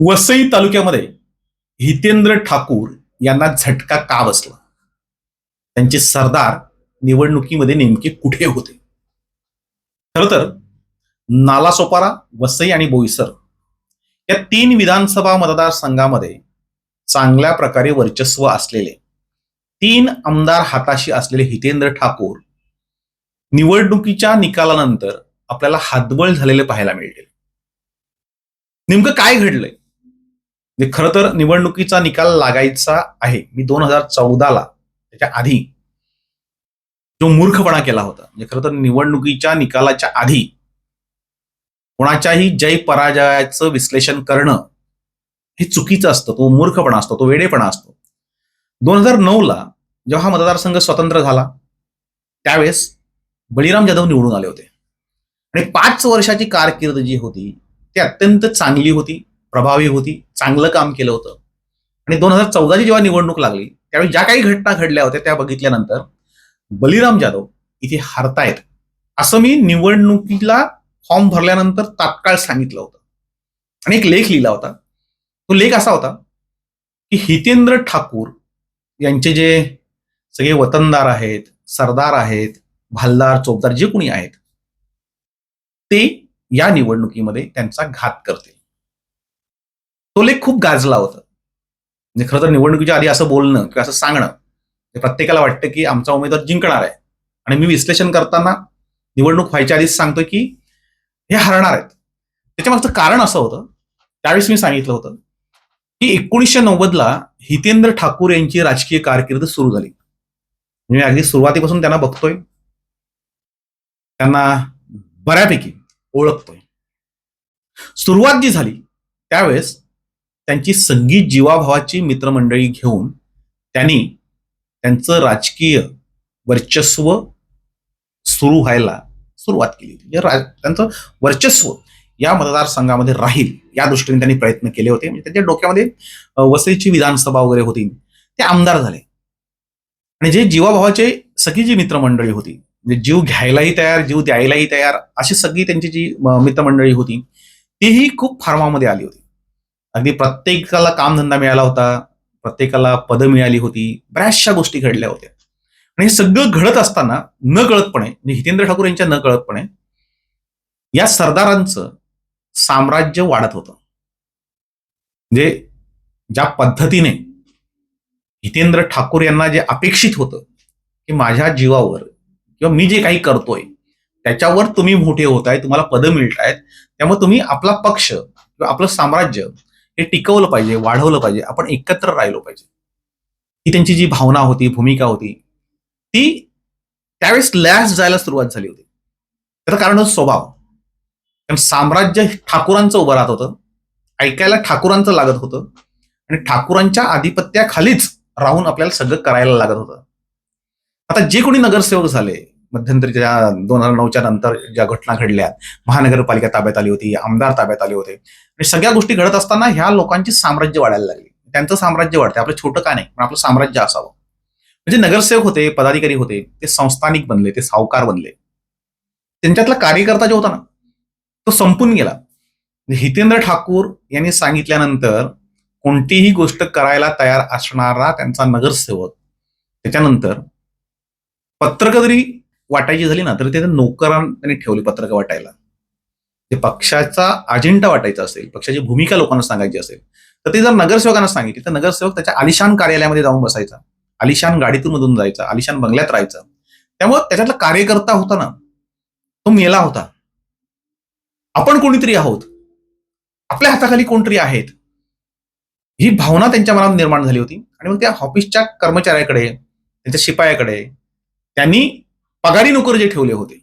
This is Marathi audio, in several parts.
वसई तालुक्यामध्ये हितेंद्र ठाकूर यांना झटका का बसला? त्यांचे सरदार निवडणुकीमध्ये नेमके कुठे होते? खर तर नालासोपारा वसई आणि बोईसर या तीन विधानसभा मतदारसंघामध्ये चांगल्या प्रकारे वर्चस्व असलेले तीन आमदार हाताशी असलेले हितेंद्र ठाकूर निवडणुकीच्या निकालानंतर आपल्याला हातबळ झालेले पाहायला मिळते नेमकं काय घडलंय? म्हणजे खरं तर निवडणुकीचा निकाल लागायचा आहे. मी दोन हजार चौदाला त्याच्या आधी जो मूर्खपणा केला होता. म्हणजे खरं तर निवडणुकीच्या निकालाच्या आधी कोणाच्याही जय पराजयाचं विश्लेषण करणं हे चुकीचं असतं. तो मूर्खपणा असतो तो वेडेपणा असतो. दोन हजार नऊला जेव्हा हा मतदारसंघ स्वतंत्र झाला त्यावेळेस बळीराम जाधव निवडून आले होते. आणि पाच वर्षाची कारकीर्द जी होती ती अत्यंत चांगली होती. प्रभावी होती चांगलं काम केलं होतं. आणि दोन हजार चौदाची जेव्हा निवडणूक लागली त्यावेळी ज्या काही घटना घडल्या होत्या त्या बघितल्यानंतर बलिराम जाधव इथे हरतायत असं मी निवडणुकीला फॉर्म भरल्यानंतर तात्काळ सांगितलं होतं. आणि एक लेख लिहिला होता. तो लेख असा होता की हितेंद्र ठाकूर यांचे जे सगळे वतनदार आहेत सरदार आहेत भालदार चोपदार जे कोणी आहेत ते या निवडणुकीमध्ये त्यांचा घात करतील. तो लेख खूप गाजला होता. म्हणजे खरं तर निवडणुकीच्या आधी असं बोलणं किंवा असं सांगणं प्रत्येकाला वाटतं की आमचा उमेदवार जिंकणार आहे. आणि मी विश्लेषण करताना निवडणूक व्हायच्या आधीच सांगतोय की हे हरणार आहेत. त्याच्यामागचं कारण असं होतं त्यावेळेस मी सांगितलं होतं की एकोणीसशे नव्वदला हितेंद्र ठाकूर यांची राजकीय कारकीर्द सुरू झाली. मी अगदी सुरुवातीपासून त्यांना बघतोय. त्यांना बऱ्यापैकी ओळखतोय. सुरुवात जी झाली त्यावेळेस त्यांची संगीत जीवाभावाची मित्रमंडळी घेऊन त्यांनी त्यांचं राजकीय वर्चस्व सुरू व्हायला सुरुवात केली होती. म्हणजे त्यांचं वर्चस्व या मतदारसंघामध्ये राहील या दृष्टीने त्यांनी प्रयत्न केले होते. म्हणजे त्यांच्या डोक्यामध्ये वसईची विधानसभा वगैरे होती. ते आमदार झाले. आणि जे जीवाभावाचे सगळी जी मित्रमंडळी होती म्हणजे जीव घ्यायलाही तयार जीव द्यायलाही तयार अशी सगळी त्यांची जी मित्रमंडळी होती तीही खूप फार्मामध्ये आली होती. अगदी प्रत्येकाला कामधंदा मिळाला होता प्रत्येकाला पदं मिळाली होती बऱ्याचशा गोष्टी घडल्या होत्या. आणि हे सगळं घडत असताना न कळतपणे म्हणजे हितेंद्र ठाकूर यांच्या न कळतपणे या सरदारांचं साम्राज्य वाढत होतं. म्हणजे ज्या पद्धतीने हितेंद्र ठाकूर यांना जे अपेक्षित होतं की माझ्या जीवावर किंवा मी जे काही करतोय त्याच्यावर तुम्ही मोठे होत आहे तुम्हाला पदं मिळत आहेत त्यामुळे तुम्ही आपला पक्ष किंवा आपलं साम्राज्य हे टिकवलं पाहिजे वाढवलं पाहिजे आपण एकत्र राहिलो पाहिजे. ही त्यांची जी भावना होती भूमिका होती ती त्यावेळेस लॅस जायला सुरुवात झाली होती. त्याचं कारण स्वभाव. कारण साम्राज्य ठाकूरांचं उभं राहत होतं ऐकायला ठाकूरांचं लागत होतं आणि ठाकूरांच्या आधिपत्याखालीच राहून आपल्याला सगळं करायला लागत होतं. आता जे कोणी नगरसेवक झाले मध्यंतरीच्या दोन हजार नऊच्या नंतर ज्या घटना घडल्या महानगरपालिका ताब्यात आली होती आमदार ताब्यात आले होते. आणि सगळ्या गोष्टी घडत असताना ह्या लोकांची साम्राज्य वाढायला लागली. त्यांचं साम्राज्य वाढते आपलं छोटं का नाही पण आपलं साम्राज्य असावं. म्हणजे नगरसेवक होते पदाधिकारी होते ते संस्थानिक बनले ते सावकार बनले. त्यांच्यातला कार्यकर्ता जो होता ना तो संपून गेला. हितेंद्र ठाकूर यांनी सांगितल्यानंतर कोणतीही गोष्ट करायला तयार असणारा त्यांचा नगरसेवक त्याच्यानंतर पत्रकं जरी वाटायची झाली ना तर ते नोकरां त्यांनी ठेवली पत्रकं वाटायला. ते पक्षाचा अजेंडा वाटायचा असेल पक्षाची भूमिका लोकांना सांगायची असेल तर ते जर नगरसेवकांना सांगितली तर नगरसेवक त्याच्या आलिशान कार्यालयामध्ये जाऊन बसायचा. आलिशान गाडीतून मधून जायचा आलिशान बंगल्यात राहायचा. त्यामुळे त्याच्यातला कार्यकर्ता होता ना तो मेला होता. आपण कोणीतरी आहोत. आपल्या हाताखाली कोणतरी आहेत. ही भावना त्यांच्या मनात निर्माण झाली होती. आणि मग त्या ऑफिसच्या कर्मचाऱ्याकडे त्यांच्या शिपायाकडे त्यांनी पगारी नोकर जे ठेवले होते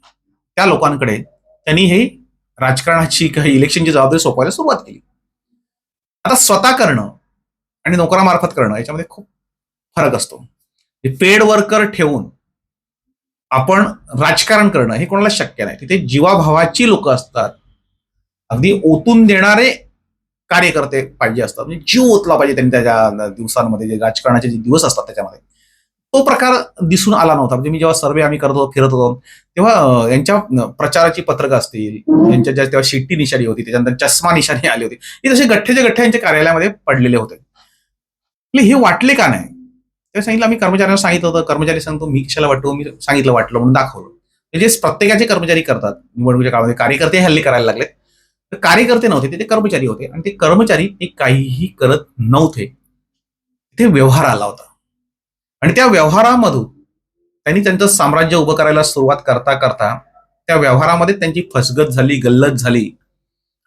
त्या लोकांकडे त्यांनी हे राजकारणाची काही इलेक्शनची जबाबदारी सोपवायला सुरुवात केली. आता स्वतः करणं आणि नोकरामार्फत करणं याच्यामध्ये खूप फरक असतो. पेड वर्कर ठेवून आपण राजकारण करणं हे कोणाला शक्य नाही. तिथे जीवाभावाची लोक असतात. अगदी ओतून देणारे कार्यकर्ते पाहिजे असतात. म्हणजे जीव ओतला पाहिजे त्यांनी त्याच्या दिवसांमध्ये जे राजकारणाचे जे दिवस असतात त्याच्यामध्ये. तो प्रकार दिसून आला नव्हता. म्हणजे मी जेव्हा सर्वे आम्ही करत होतो फिरत होतो तेव्हा यांच्या प्रचाराची पत्रकं असतील यांच्या ज्या तेव्हा शिट्टी निशाणी होती त्याच्यानंतर चष्मा निशाणी आली होती. हे तसे गठ्ठेचे गठ्ठे यांच्या कार्यालयामध्ये पडलेले होते. हे वाटले का नाही? ते सांगितलं आम्ही कर्मचाऱ्यांना सांगितलं होतं. कर्मचारी सांगतो मी कशाला वाटतो मी सांगितलं वाटलं म्हणून दाखवलं. म्हणजे जे प्रत्येकाचे कर्मचारी करतात निवडणुकीच्या काळामध्ये कार्यकर्ते हल्ली करायला लागले तर कार्यकर्ते नव्हते ते- ते कर्मचारी होते. आणि ते कर्मचारी ते काहीही करत नव्हते. ते व्यवहार आला होता. आणि त्या व्यवहारामधून त्यांनी त्यांचं साम्राज्य उभं करायला सुरुवात करता करता त्या व्यवहारामध्ये त्यांची फसगत झाली गल्लत झाली.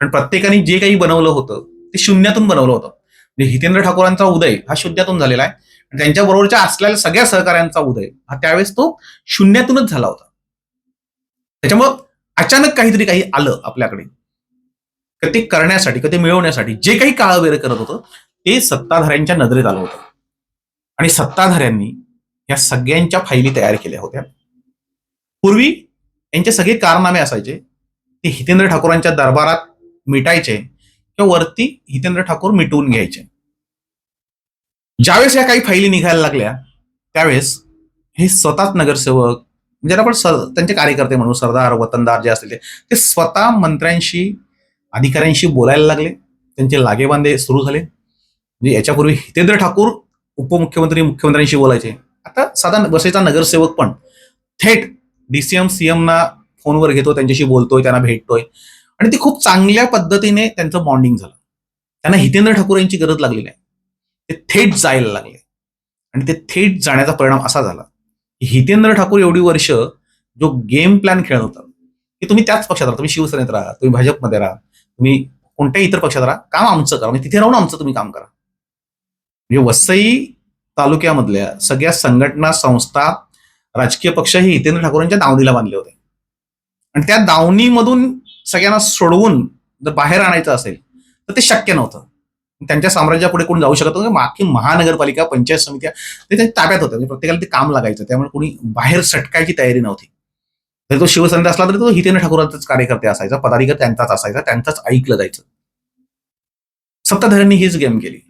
आणि प्रत्येकाने जे काही बनवलं होतं ते शून्यातून बनवलं होतं. म्हणजे हितेंद्र ठाकूरांचा उदय हा शून्यातून झालेला आहे. आणि त्यांच्या बरोबरच्या असलेल्या सगळ्या सहकाऱ्यांचा उदय हा त्यावेळेस तो शून्यातूनच झाला होता. त्याच्यामुळं अचानक काहीतरी काही आलं आपल्याकडे. ते करण्यासाठी का ते मिळवण्यासाठी जे काही काळवेर करत होतं ते सत्ताधाऱ्यांच्या नजरेत आलं होतं. आणि सत्ताधाऱ्यांनी या सगळ्यांच्या फायली तयार केल्या होत्या. पूर्वी यांचे सगळे कारनामे असायचे ते हितेंद्र ठाकूरांच्या दरबारात मिटायचे किंवा वरती हितेंद्र ठाकूर मिटवून घ्यायचे. ज्यावेळेस या काही फायली निघायला लागल्या त्यावेळेस हे स्वतःच नगरसेवक म्हणजे आपण त्यांचे कार्यकर्ते म्हणून सरदार वतनदार जे असतील ते स्वतः मंत्र्यांशी अधिकाऱ्यांशी बोलायला लागले. त्यांचे लागेबांधे सुरू झाले. म्हणजे याच्यापूर्वी हितेंद्र ठाकूर उपमुख्यमंत्री मुख्यमंत्र्यांशी बोलायचे. आता साधा बसेचा नगरसेवक पण थेट डीसीएम सीएमना फोनवर घेतो त्यांच्याशी बोलतोय त्यांना भेटतोय. आणि ते खूप चांगल्या पद्धतीने त्यांचं बॉन्डिंग झालं. त्यांना हितेंद्र ठाकूर यांची गरज लागलेली आहे. ते थेट जायला लागले. आणि ते थेट जाण्याचा परिणाम असा झाला की हितेंद्र ठाकूर एवढी वर्ष जो गेम प्लॅन खेळत होता की तुम्ही त्याच पक्षात राहा तुम्ही शिवसेनेत राहा तुम्ही भाजपमध्ये राहा तुम्ही कोणत्याही इतर पक्षात राहा काम आमचं करा म्हणजे तिथे राहून आमचं तुम्ही काम करा. म्हणजे वसई तालुक्यामधल्या सगळ्या संघटना संस्था राजकीय पक्ष हे हितेंद्र ठाकूरांच्या दावणीला बांधले होते. आणि त्या दावणीमधून सगळ्यांना सोडवून जर बाहेर आणायचं असेल तर ते शक्य नव्हतं. त्यांच्या साम्राज्यापुढे कोण जाऊ शकत नव्हतं बाकी महानगरपालिका पंचायत समित्या ते त्यांच्या ताब्यात होत्या. म्हणजे प्रत्येकाला ते काम लागायचं त्यामुळे कोणी बाहेर सटकायची तयारी नव्हती. जरी तो शिवसेनेत असला तरी तो हितेंद्र ठाकूरांचाच कार्यकर्ते असायचा पदाधिकारी त्यांचाच असायचा त्यांचाच ऐकलं जायचं. सत्ताधाऱ्यांनी हीच गेम केली.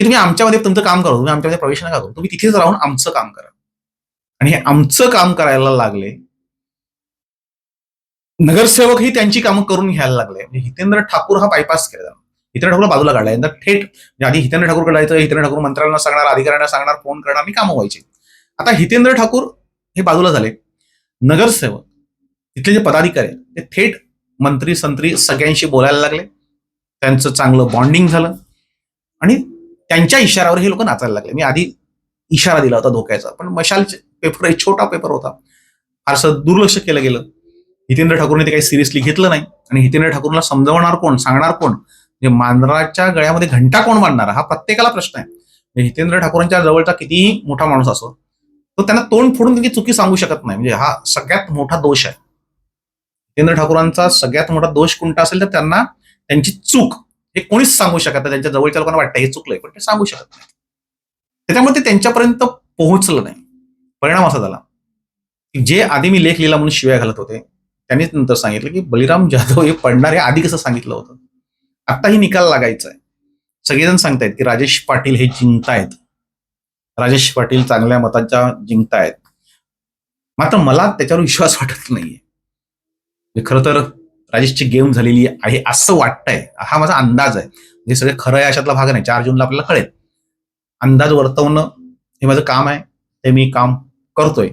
की तुम्ही आमच्यामध्ये तुमचं काम करा तुम्ही आमच्यामध्ये प्रवेश नका करू तुम्ही तिथेच राहून आमचं काम करा. आणि हे आमचं काम करायला लागले नगरसेवकही त्यांची कामं करून घ्यायला लागले. म्हणजे हितेंद्र ठाकूर हा बायपास केला. हितेंद्र ठाकूरला बाजूला काढला. यंदा थेट म्हणजे आधी हितेंद्र ठाकूर जायचं हितेंद्र ठाकूर मंत्र्यांना सांगणार अधिकाऱ्यांना सांगणार फोन करणार आणि कामं व्हायची. आता हितेंद्र ठाकूर हे बाजूला झाले. नगरसेवक तिथले जे पदाधिकारी आहेत, ते थेट मंत्री संत्री सगळ्यांशी बोलायला लागले. त्यांचं चांगलं बॉन्डिंग झालं. आणि त्यांच्या इशाऱ्यावर हे लोक नाचायला लागले. मी आधी इशारा दिला होता धोक्याचा पण मशाल पेपर एक छोटा पेपर होता. फारसं दुर्लक्ष केलं गेलं. हितेंद्र ठाकूरने ते काही सिरियसली घेतलं नाही. आणि हितेंद्र ठाकूरला समजवणार कोण सांगणार कोण? म्हणजे मांजराच्या गळ्यामध्ये घंटा कोण मांडणार? हा प्रत्येकाला प्रश्न आहे. म्हणजे हितेंद्र ठाकूरांच्या जवळचा कितीही मोठा माणूस असो तो त्यांना तोंड फोडून त्यांची चुकी सांगू शकत नाही. म्हणजे हा सगळ्यात मोठा दोष आहे. हितेंद्र ठाकूरांचा सगळ्यात मोठा दोष कोणता असेल तर त्यांना त्यांची चूक. हे कोणीच सांगू शकत नाही. त्यांच्या जवळच्या लोकांना वाटतं हे चुकलंय पण ते सांगू शकत नाही. त्याच्यामुळे ते त्यांच्यापर्यंत पोहोचलं नाही. परिणाम असा झाला की जे आधी मी लेख लिहिला म्हणून शिव्या घालत होते त्यांनीच नंतर सांगितलं की बलिराम जाधव हे पडणार हे आधी कसं सांगितलं होतं? आत्ताही निकाल लागायचा आहे. सगळेजण सांगतायत की राजेश पाटील हे जिंकतायत. राजेश पाटील चांगल्या मतांच्या जिंकतायत. मात्र मला त्याच्यावर विश्वास वाटत नाहीये. म्हणजे खरं तर राजेशची गेम झालेली आहे असं वाटतंय. हा माझा अंदाज आहे. म्हणजे सगळे खरं आहे अशातला भाग नाही चार जूनला आपल्याला कळेल. अंदाज वर्तवणं हे माझं काम आहे. ते मी काम करतोय.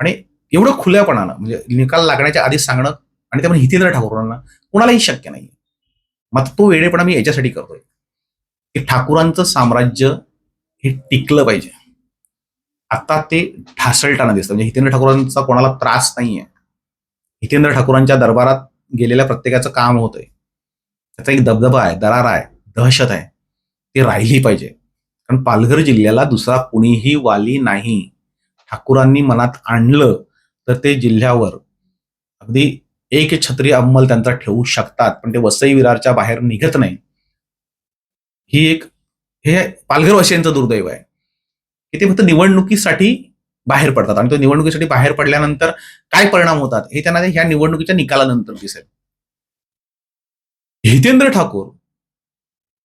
आणि एवढं खुल्यापणानं म्हणजे निकाल लागण्याच्या आधी सांगणं आणि त्यामुळे हितेंद्र ठाकूरांना कोणालाही शक्य नाही मात्र तो वेळेपणा मी याच्यासाठी करतोय. की ठाकूरांचं साम्राज्य हे टिकलं पाहिजे. आता ते ढासळताना दिसतं. म्हणजे हितेंद्र ठाकूरांचा कोणाला त्रास नाहीये. हितेंद्र ठाकूरांच्या दरबारात गेलेल्या प्रत्येकाचं काम होतंय. त्याचा एक दबदबा आहे दरार आहे दहशत आहे. ती राहिली पाहिजे. कारण पालघर जिल्ह्याला दुसरा कुणीही वाली नाही. ठाकूरांनी मनात आणलं तर ते जिल्ह्यावर अगदी एक छत्री अंमल त्यांचा ठेवू शकतात. पण ते वसई विरारच्या बाहेर निघत नाही. ही एक हे पालघरवासियांचं दुर्दैव आहे. की ते फक्त निवडणुकीसाठी बाहेर पडतात. आणि तो निवडणुकीसाठी बाहेर पडल्यानंतर काय परिणाम होतात? हे त्यांना ह्या निवडणुकीच्या निकालानंतर दिसेल. हितेंद्र ठाकूर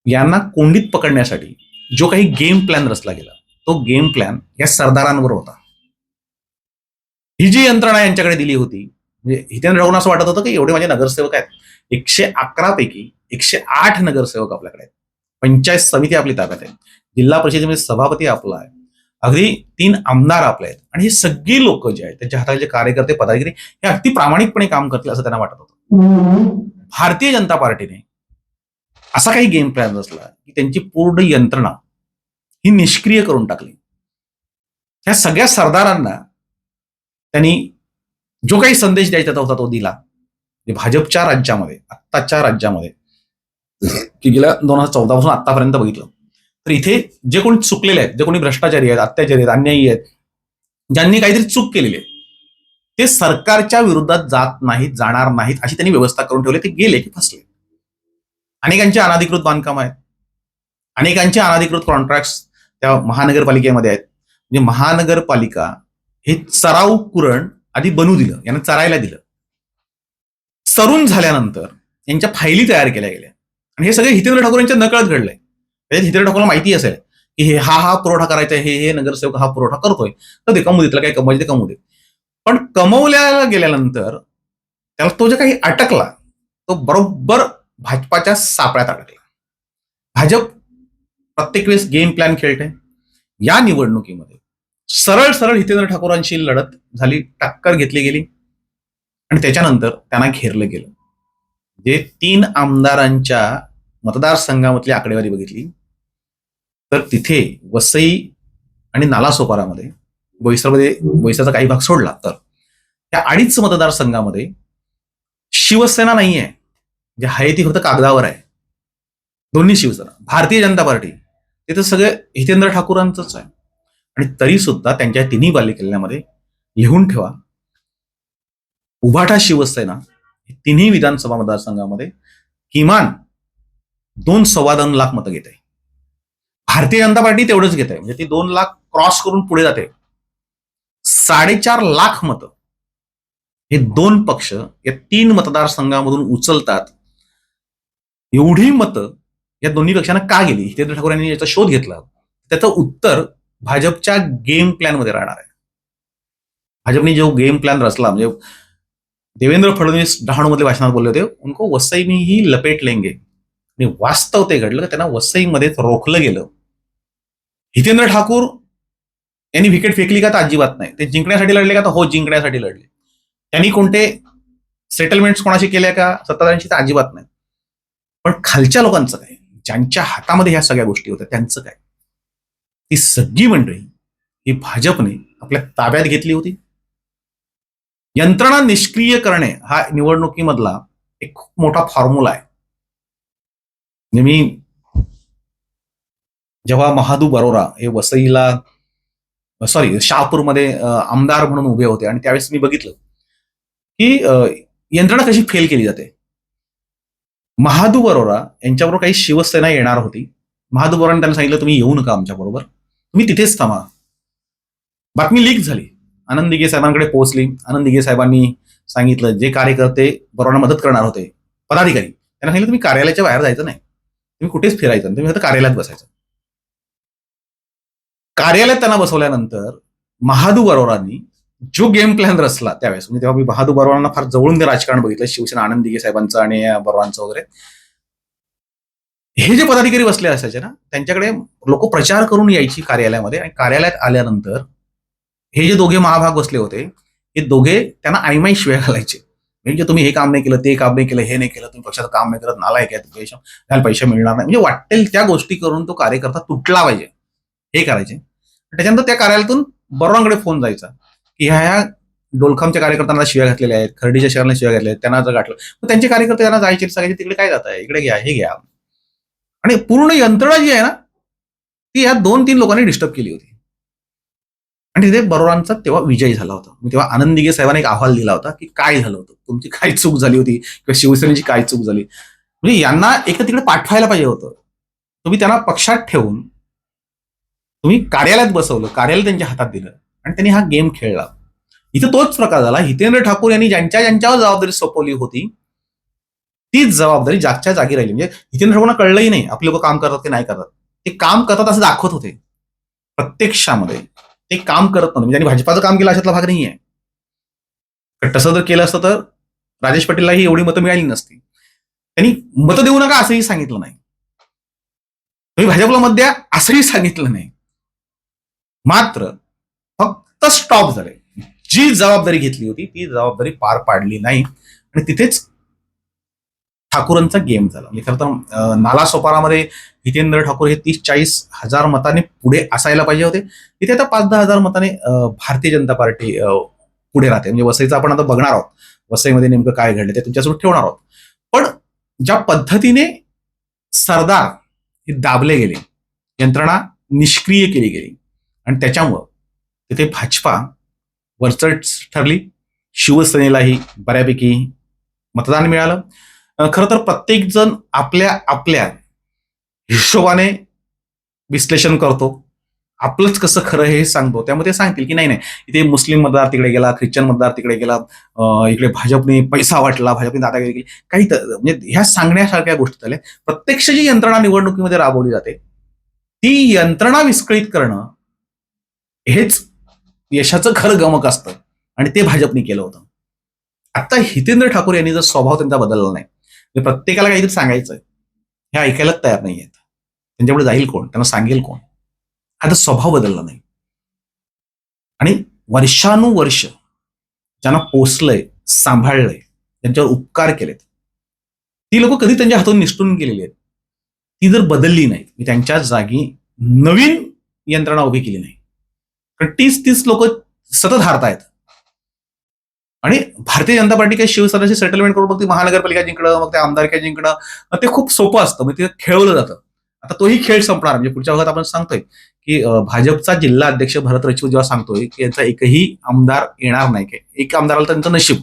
यांना कोंडीत पकडण्यासाठी जो काही गेम प्लॅन रचला गेला तो गेम प्लॅन या सरदारांवर होता. ही जी यंत्रणा यांच्याकडे दिली होती म्हणजे हितेंद्र ठाकूर असं वाटत होतं की एवढे माझे नगरसेवक आहेत. एकशे अकरा पैकी एकशे आठ नगरसेवक आपल्याकडे आहेत. पंचायत समिती आपली ताब्यात आहे. जिल्हा परिषदेमध्ये सभापती आपला आहे. अगदी तीन आमदार आपले आहेत. आणि हे सगळी लोक जे आहेत त्यांच्या हाताचे कार्यकर्ते पदाधिकारी हे अगदी प्रामाणिकपणे काम करतील असं त्यांना वाटत होतं. भारतीय जनता पार्टीने असा काही गेम प्लॅन असला की त्यांची पूर्ण यंत्रणा ही निष्क्रिय करून टाकली. ह्या सगळ्या सरदारांना त्यांनी जो काही संदेश द्यायचा होता तो दिला. भाजपच्या राज्यामध्ये आत्ताच्या राज्यामध्ये की गेल्या दोन हजार चौदा पासून आतापर्यंत बघितलं. तर इथे जे कोणी चुकलेले आहेत जे कोणी भ्रष्टाचारी आहेत अत्याचारी आहेत अन्यायी आहेत ज्यांनी काहीतरी चूक केलेली आहे ते सरकारच्या विरोधात जात नाहीत जाणार नाहीत अशी त्यांनी व्यवस्था करून ठेवली ते गेले की फसले. अनेकांचे अनाधिकृत बांधकाम आहेत. अनेकांचे अनाधिकृत कॉन्ट्रॅक्ट त्या महानगरपालिकेमध्ये आहेत. म्हणजे महानगरपालिका हे चराव कुरण आधी बनू दिलं यांना चरायला दिलं. सरून झाल्यानंतर यांच्या फायली तयार केल्या गेल्या. आणि हे सगळे हितेंद्र ठाकूर यांच्या नकळत घडलंय. त्याच्यात हितेंद्र ठाकूरला माहिती असेल की हे हा हा पुरवठा करायचा आहे, हे हे नगरसेवक हा पुरवठा करतोय तर ते कमवू देतला काही कमवायचे ते कमवू दे. पण कमवल्या गेल्यानंतर त्याला तो जे काही अटकला तो बरोबर भाजपाच्या सापळ्यात अडकला भाजप प्रत्येक वेळेस गेम प्लॅन खेळते या निवडणुकीमध्ये सरळ सरळ हितेंद्र ठाकूरांशी लढत झाली टक्कर घेतली गेली. आणि त्याच्यानंतर त्यांना घेरलं गेलं. जे तीन आमदारांच्या मतदारसंघामधली आकडेवारी बघितली तर तिथे वसई आणि नालासोपारामध्ये बोईसरमध्ये बोईसरचा काही भाग सोडला तर त्या अडीच मतदारसंघामध्ये शिवसेना नाही आहे जे आहे ती फक्त कागदावर आहे. दोन्ही शिवसेना भारतीय जनता पार्टी ते तर सगळे हितेंद्र ठाकूरांचंच आहे. आणि तरी सुद्धा त्यांच्या तिन्ही बालेकिल्ल्यामध्ये लिहून ठेवा उभाठा शिवसेना तिन्ही विधानसभा मतदारसंघामध्ये किमान दोन सव्वा दोन लाख मतं घेते भारतीय जनता पार्टी तेवढंच घेत आहे म्हणजे ती दोन लाख क्रॉस करून पुढे जाते. साडेचार लाख मतं. हे दोन पक्ष या तीन मतदारसंघामधून उचलतात. एवढी मतं या दोन्ही पक्षांना का गेली? हितेंद्र ठाकूर यांनी याचा शोध घेतला. त्याचं उत्तर भाजपच्या गेम प्लॅनमध्ये राहणार आहे. भाजपने जो गेम प्लॅन रचला म्हणजे देवेंद्र फडणवीस डहाणूमधले भाषणात बोलले होते उनको वसई ही लपेट लेंगे. आणि वास्तव ते घडलं त्यांना वसईमध्येच रोखलं गेलं. हितेंद्र ठाकूर यांनी विकेट फेकली का तर अजिबात नाही. ते जिंकण्यासाठी लढले का तर हो जिंकण्यासाठी लढले. त्यांनी कोणते सेटलमेंट्स कोणाशी केल्या का सत्ताधाऱ्यांशी तर अजिबात नाही. पण खालच्या लोकांचं काय? ज्यांच्या हातामध्ये ह्या सगळ्या गोष्टी होत्या त्यांचं काय? ती सगळी मंडळी ही भाजपने आपल्या ताब्यात घेतली होती. यंत्रणा निष्क्रिय करणे हा निवडणुकीमधला एक खूप मोठा फॉर्म्युला आहे. मी जेव्हा महादू बरोरा हे वसईला सॉरी शहापूरमध्ये आमदार म्हणून उभे होते आणि त्यावेळेस मी बघितलं की यंत्रणा कशी फेल केली जाते. महादू बरोरा यांच्याबरोबर काही शिवसेना येणार होती. महादू बरोराने त्यांना सांगितलं तुम्ही येऊ नका आमच्याबरोबर तुम्ही तिथेच थांबा. बातमी लीक झाली. आनंद दिघे साहेबांकडे पोहोचली. आनंद दिघे साहेबांनी सांगितलं जे कार्यकर्ते बरोबरांना मदत करणार होते पदाधिकारी. त्यांना सांगितलं तुम्ही कार्यालयाच्या बाहेर जायचं नाही. तुम्ही कुठेच फिरायचं तुम्ही फक्त कार्यालयात बसायचं. कार्यालयात त्यांना बसवल्यानंतर महादू बरोरांनी जो गेम प्लॅन रचला त्यावेळेस म्हणजे तेव्हा मी बहादूर बरोरांना फार जवळून ते राजकारण बघितलं शिवसेना आनंद दिघे साहेबांचं आणि बरोरांचं वगैरे. हे जे पदाधिकारी बसले असायचे ना त्यांच्याकडे लोक प्रचार करून यायची कार्यालयामध्ये आणि कार्यालयात आल्यानंतर हे जे दोघे महाभाग बसले होते हे दोघे त्यांना आईमाई शिवाय घालायचे. म्हणजे तुम्ही हे काम नाही केलं ते काम नाही केलं हे नाही केलं तुम्ही पक्षाचं काम नाही करत नालायक आहे पैसे पैसे मिळणार नाही. म्हणजे वाटेल त्या गोष्टी करून तो कार्यकर्ता तुटला पाहिजे. हे करायचे. त्याच्यानंतर त्या कार्यालयातून बरोबरांकडे फोन जायचा. की ह्या ह्या डोलखामच्या कार्यकर्त्यांना शिव्या घातलेल्या आहेत खर्डीच्या शहरांना शिव्या घातल्या आहेत त्यांना जर गाठलं मग त्यांचे कार्यकर्ते त्यांना जायचे सांगायचे तिकडे काय जात आहे इकडे घ्या हे घ्या. आणि पूर्ण यंत्रणा जी आहे ना ती ह्या दोन तीन लोकांनी डिस्टर्ब केली होती. आणि तिथे बरोडांचा तेव्हा विजय झाला होता. मी तेव्हा आनंद साहेबांनी एक अहवाल दिला होता की काय झालं होतं? तुमची काय चूक झाली होती? किंवा शिवसेनेची काय चूक झाली? म्हणजे यांना एक तिकडे पाठवायला पाहिजे होतं. तुम्ही त्यांना पक्षात ठेवून तुम्ही कार्यालयात बसवलं कार्यालय त्यांच्या हातात दिलं आणि त्यांनी हा गेम खेळला. इथं तोच प्रकार झाला. हितेंद्र ठाकूर यांनी ज्यांच्या ज्यांच्यावर जबाबदारी सोपवली होती तीच जबाबदारी जागच्या जागी राहिली. म्हणजे हितेंद्र ठाकूरना कळलंही नाही आपले लोक काम करतात की नाही करतात. ते काम करतात असं दाखवत होते. प्रत्यक्षामध्ये ते काम करत नव्हते. म्हणजे भाजपाचं काम केलं अशातला भाग नाही आहे तर तसं जर केलं असतं तर राजेश पाटीललाही एवढी मतं मिळाली नसती. त्यांनी मतं देऊ नका असंही सांगितलं नाही. तुम्ही भाजपला मत द्या असंही सांगितलं नाही. मात्र फक्त स्टॉप झाले. जी जबाबदारी घेतली होती ती जबाबदारी पार पाडली नाही. आणि तिथेच ठाकूरांचा गेम झाला. म्हणजे खरं तर नाला सोपारामध्ये हितेंद्र ठाकूर हे तीस चाळीस हजार मताने पुढे असायला पाहिजे होते. तिथे आता पाच दहा हजार मताने भारतीय जनता पार्टी पुढे राहते. म्हणजे वसईचं आपण आता बघणार आहोत. वसईमध्ये नेमकं काय घडलं ते तुमच्यासोबत ठेवणार आहोत. पण ज्या पद्धतीने सरदार हे दाबले गेले यंत्रणा निष्क्रिय केली गेली आणि त्याच्यामुळं तिथे भाजपा वरचढ ठरली. शिवसेनेलाही बऱ्यापैकी मतदान मिळालं. खरं तर प्रत्येकजण आपल्या आपल्या हिशोबाने विश्लेषण करतो. आपलंच कसं खरं हे सांगतो. त्यामध्ये सांगतील की नाही नाही. इथे मुस्लिम मतदार तिकडे गेला ख्रिश्चन मतदार तिकडे गेला इकडे भाजपने पैसा वाटला भाजपने दादागिरी केली काही तर म्हणजे ह्या सांगण्यासारख्या गोष्टी झाल्या प्रत्यक्ष जी यंत्रणा निवडणुकीमध्ये राबवली जाते ती यंत्रणा विस्कळीत करणं हेच यशाचं खरं गमक असतं. आणि ते भाजपने केलं होतं. आता हितेंद्र ठाकूर यांनी जर स्वभाव त्यांचा बदलला नाही म्हणजे प्रत्येकाला काहीतरी सांगायचं हे ऐकायलाच तयार नाही आहेत. त्यांच्यापुढे जाईल कोण? त्यांना सांगेल कोण? आता स्वभाव बदलला नाही. आणि वर्षानुवर्ष ज्यांना पोचलंय सांभाळलंय त्यांच्यावर उपकार केलेत ती लोक कधी त्यांच्या हातून निष्ठून गेलेली आहेत. ती जर बदलली नाही मी त्यांच्या जागी नवीन यंत्रणा उभी केली नाही तीस तीस लोक सतत हारतायत. आणि भारतीय जनता पार्टी काही शिवसेनाशी सेटलमेंट करून मग ती महानगरपालिका जिंकणं मग ते आमदारक्या जिंकणं ते खूप सोपं असतं. म्हणजे ते खेळवलं जातं. आता तोही खेळ संपणार. म्हणजे पुढच्या भागात आपण सांगतोय की भाजपचा जिल्हा अध्यक्ष भरत रचू जेव्हा सांगतोय की यांचा एकही आमदार येणार नाही की एक आमदाराला त्यांचं नशीब.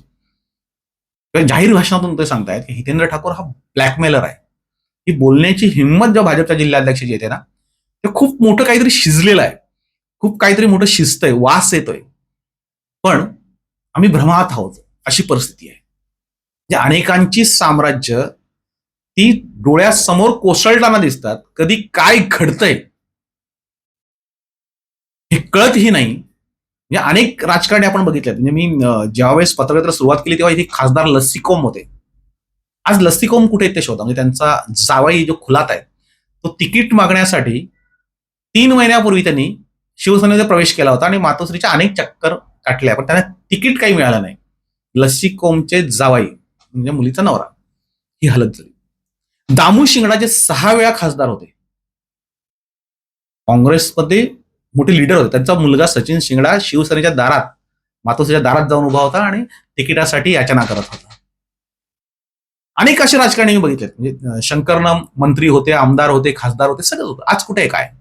जाहीर भाषणातून ते सांगतायत की हितेंद्र ठाकूर हा ब्लॅकमेलर आहे. ही बोलण्याची हिंमत जेव्हा भाजपच्या जिल्हाध्यक्षाची येते ना ते खूप मोठं काहीतरी शिजलेलं आहे. खूप काहीतरी मोठं शिजतंय वास येतोय. पण आम्ही भ्रमात आहोत अशी परिस्थिती आहे. जे अनेकांची साम्राज्य ती डोळ्यासमोर कोसळताना दिसतात कधी काय घडतंय हे कळतही नाही. म्हणजे अनेक राजकारणी आपण बघितले म्हणजे मी ज्यावेळेस पत्रकार सुरुवात केली तेव्हा इथे खासदार लस्सीकोम होते. आज लस्सीकोम कुठे ते शोधा. म्हणजे त्यांचा जावाई जो खुलात आहे तो तिकीट मागण्यासाठी तीन महिन्यापूर्वी त्यांनी शिवसेनेचा प्रवेश केला होता आणि मातोश्रीच्या अनेक चक्कर काटल्या पण त्यांना तिकीट काही मिळालं नाही. लस्सीकोमचे जावाई म्हणजे मुलीचा नवरा ही हालत झाली. दामू शिंगडा जे सहा वेळा खासदार होते काँग्रेसमध्ये मोठे लीडर होते. त्यांचा मुलगा सचिन शिंगडा शिवसेनेच्या दारात मातोश्रीच्या दारात जाऊन उभा होता आणि तिकिटासाठी याचना करत होता. अनेक असे राजकारणी मी बघितलेत. म्हणजे अं, शंकरनाम मंत्री होते आमदार होते खासदार होते सगळं होतं. आज कुठे आहे काय?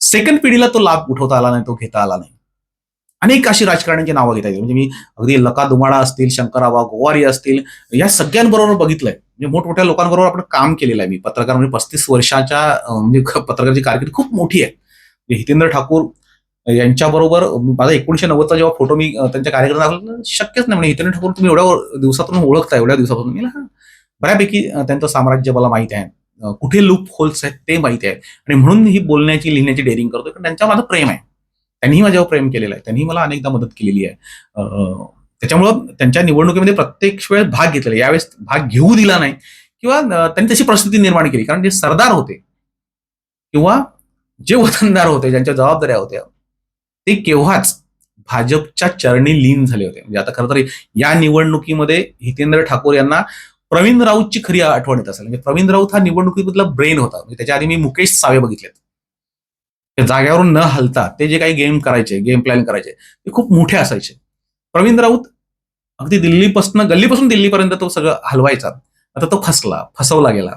सेकंड पिढीला तो लाभ उठवता आला नाही तो घेता आला नाही. अनेक अशी राजकारण्यांची नावं घेता येतील. म्हणजे मी अगदी लका दुमाडा असतील शंकररावा गोवारी असतील या सगळ्यांबरोबर बघितलंय. म्हणजे मोठमोठ्या लोकांबरोबर आपण काम केलेलं आहे. मी पत्रकार म्हणजे पस्तीस वर्षाच्या म्हणजे पत्रकाराची कारकीर्द खूप मोठी आहे. हितेंद्र ठाकूर यांच्याबरोबर माझा एकोणीशे नव्वदचा जेव्हा फोटो मी त्यांच्या कार्यक्रमात दाखवला, शक्यच नाही. म्हणजे हितेंद्र ठाकूर तुम्ही एवढ्या दिवसातून ओळखता एवढ्या दिवसापासून. मी बऱ्यापैकी त्यांचं साम्राज्य मला माहिती आहे. कुठे लूप होल्स आहेत ते माहिती आहे. आणि म्हणून ही बोलण्याची लिहिण्याची डेअरिंग करतोय कारण त्यांच्यावर माझं प्रेम आहे. त्यांनीही माझ्यावर प्रेम केलेलं आहे. त्यांनी मला अनेकदा मदत केलेली आहे. अं, त्याच्यामुळं त्यांच्या निवडणुकीमध्ये प्रत्येक वेळेस भाग घेतलेला यावेळेस भाग घेऊ दिला नाही. किंवा त्यांनी तशी परिस्थिती निर्माण केली. कारण जे सरदार होते किंवा जे वतनदार होते ज्यांच्या जबाबदाऱ्या होत्या ते केव्हाच भाजपच्या चरणी लीन झाले होते. म्हणजे आता खरं तर या निवडणुकीमध्ये हितेंद्र ठाकूर यांना प्रवीण राऊतची खरी आठवण येत असेल. म्हणजे प्रवीण राऊत हा निवडणुकीमधला ब्रेन होता. म्हणजे त्याच्या आधी मी मुकेश सावे बघितलेत. जाग्यावरून न हलता ते जे काही गेम करायचे गेम प्लॅन करायचे ते खूप मोठे असायचे. प्रवीण राऊत अगदी दिल्लीपासून गल्लीपासून दिल्लीपर्यंत तो सगळं हलवायचा. आता तो फसला फसवला गेला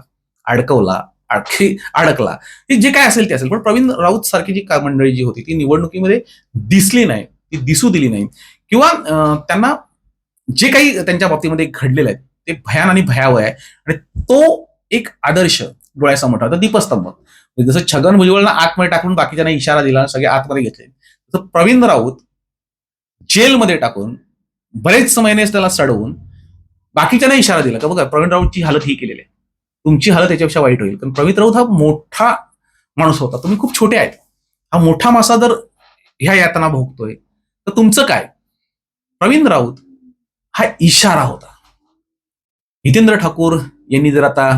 अडकवला अडखी अडकला. हे जे काय असेल ते असेल. पण प्रवीण राऊत सारखी जी मंडळी जी होती ती निवडणुकीमध्ये दिसली नाही. ती दिसू दिली नाही. किंवा त्यांना जे काही त्यांच्या बाबतीमध्ये घडलेलं आहे ते भयान आणि भयावह आहे. आणि तो एक आदर्श डोळ्यासमोर होता दीपस्तंभ. म्हणजे जसं छगन भुजबळना आतमध्ये टाकून बाकीच्यांना इशारा दिला सगळे आतमध्ये घेतले. तसं प्रवीण राऊत जेलमध्ये टाकून बरेच महिने त्याला सडवून बाकीच्यांना इशारा दिला का बघा प्रवीण राऊतची हालत ही केलेली आहे. तुमची हालत याच्यापेक्षा वाईट होईल. कारण प्रवीण राऊत हा मोठा माणूस होता. तुम्ही खूप छोटे आहेत. हा मोठा मासा जर ह्या यातना भोगतोय तर तुमचं काय? प्रवीण राऊत हा इशारा होता. हितेंद्र ठाकूर यांनी जर आता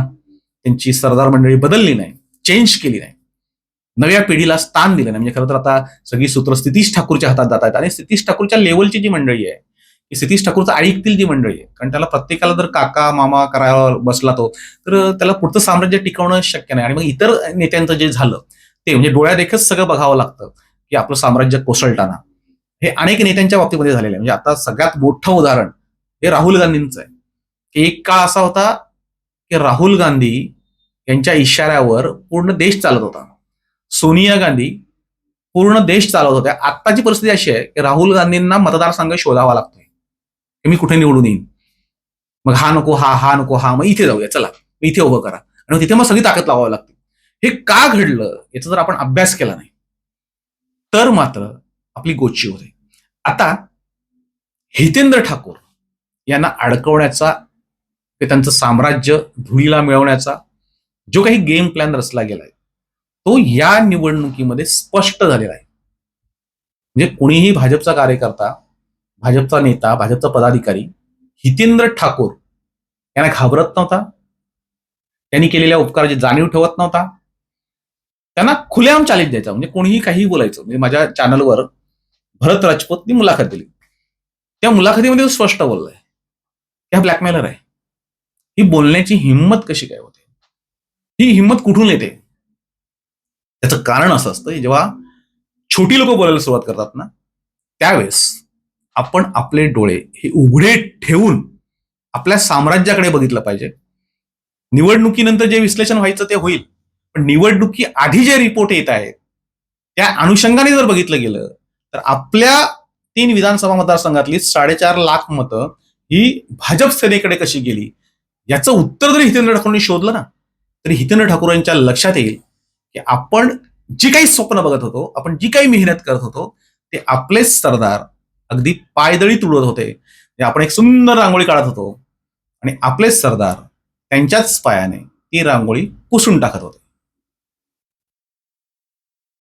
त्यांची सरदार मंडळी बदलली नाही चेंज केली नाही नव्या पिढीला स्थान दिलं नाही म्हणजे खरं तर आता सगळी सूत्र स्थितीश ठाकूरच्या हातात जात आहेत. आणि स्थितीश ठाकूरच्या लेवलची जी मंडळी आहे की स्थितीश ठाकूरचं ऐकतील जी मंडळी आहे. कारण त्याला प्रत्येकाला जर काका मामा करायला बसला तो तर त्याला पुढचं साम्राज्य टिकवणं शक्य नाही. आणि मग इतर नेत्यांचं जे झालं ते म्हणजे डोळ्यादेखत सगळं बघावं लागतं की आपलं साम्राज्य कोसळताना. हे अनेक नेत्यांच्या बाबतीमध्ये झालेलं आहे. म्हणजे आता सगळ्यात मोठं उदाहरण हे राहुल गांधींचं आहे. एक काळ असा होता की राहुल गांधी यांच्या इशाऱ्यावर पूर्ण देश चालत होता. सोनिया गांधी पूर्ण देश चालवत होत्या. आत्ताची परिस्थिती अशी आहे की राहुल गांधींना मतदारसंघ शोधावा लागतोय. की मी कुठे निवडून येईन? मग हा नको हा हा नको हा मग इथे जाऊया चला. मग इथे उभं करा. आणि तिथे मग सगळी ताकद लावावी लागते. हे का घडलं याचा जर आपण अभ्यास केला नाही तर मात्र आपली गोची होते. आता हितेंद्र ठाकूर यांना अडकवण्याचा ते त्यांचं साम्राज्य धुळीला मिळवण्याचा जो काही गेम प्लॅन रचला गेलाय तो या निवडणुकीमध्ये स्पष्ट झालेला आहे. म्हणजे कुणीही भाजपचा कार्यकर्ता भाजपचा नेता भाजपचा पदाधिकारी हितेंद्र ठाकूर यांना घाबरत नव्हता. त्यांनी केलेल्या उपकाराची जाणीव ठेवत नव्हता. त्यांना खुलेआम चॅलेंज द्यायचा म्हणजे कोणीही काही बोलायचं. म्हणजे माझ्या चॅनलवर भरत राजपूतनी मुलाखत दिली. त्या मुलाखतीमध्ये तो स्पष्ट बोललाय. त्या ब्लॅकमेलर आहे. ही बोलण्याची हिंमत कशी काय होते? ही हिंमत कुठून येते? त्याचं कारण असं असतं जेव्हा छोटी लोक बोलायला सुरुवात करतात ना त्यावेळेस आपण आपले डोळे हे उघडे ठेवून आपल्या साम्राज्याकडे बघितलं पाहिजे. निवडणुकीनंतर जे विश्लेषण व्हायचं ते होईल पण निवडणुकी आधी जे रिपोर्ट येत आहेत त्या अनुषंगाने जर बघितलं गेलं तर आपल्या तीन विधानसभा मतदारसंघातली साडेचार लाख मतं ही भाजप सेनेकडे कशी गेली याचं उत्तर जरी हितेंद्र ठाकूरांनी शोधलं ना तरी हितेंद्र ठाकूर यांच्या लक्षात येईल की आपण जी काही स्वप्न बघत होतो आपण जी काही मेहनत करत होतो ते आपलेच सरदार अगदी पायदळी तुडवत होते. म्हणजे आपण एक सुंदर रांगोळी काढत होतो आणि आपलेच सरदार त्यांच्याच पायाने ती रांगोळी पुसून टाकत होते.